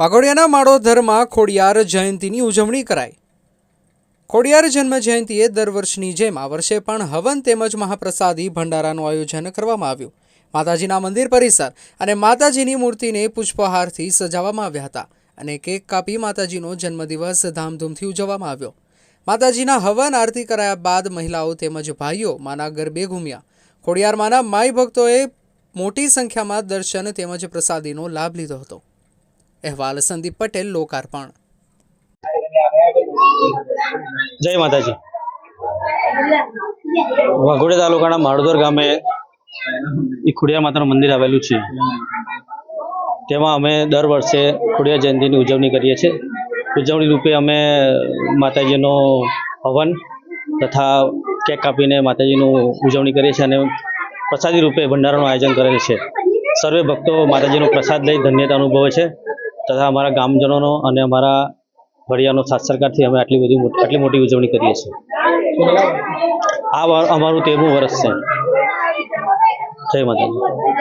વાઘોડિયાના માળોધરમાં ખોડિયાર જયંતીની ઉજવણી કરાઈ. ખોડિયાર જન્મ જયંતિએ દર વર્ષની જેમ આ વર્ષે પણ હવન તેમજ મહાપ્રસાદી ભંડારાનું આયોજન કરવામાં આવ્યું. માતાજીના મંદિર પરિસર અને માતાજીની મૂર્તિને પુષ્પહારથી સજાવવામાં આવ્યા હતા અને કેક કાપી માતાજીનો જન્મદિવસ ધામધૂમથી ઉજવવામાં આવ્યો. માતાજીના હવન આરતી કરાયા બાદ મહિલાઓ તેમજ ભાઈઓ માના ગરબે ઘૂમ્યા. ખોડિયારમાંના માઈ ભક્તોએ મોટી સંખ્યામાં દર્શન તેમજ પ્રસાદીનો લાભ લીધો હતો. અહેવાલ સંદીપ પટેલ લોકાર્પણ. જય માતાજી. વાઘોડિયા તાલુકાના માળદોર ગામે એ ખોડિયાર માતાનું મંદિર આવેલું છે. તેમાં અમે દર વર્ષે ખોડિયાર જયંતિની ઉજવણી કરીએ છીએ. ઉજવણી રૂપે અમે માતાજીનો હવન તથા કેક કાપીને માતાજીનું ઉજવણી કરીએ છીએ અને પ્રસાદી રૂપે ભંડારાનું આયોજન કરેલ છે. સર્વે ભક્તો માતાજીનો પ્રસાદ લઈ ધન્યતા અનુભવે છે. તથા અમારા ગામજનોનો અને અમારા વડિયાનો સાથ સરકારથી અમે આટલી બધી આટલી મોટી ઉજવણી કરીએ છીએ. આ અમારું તેરમું વર્ષ છે. જય માતાજી.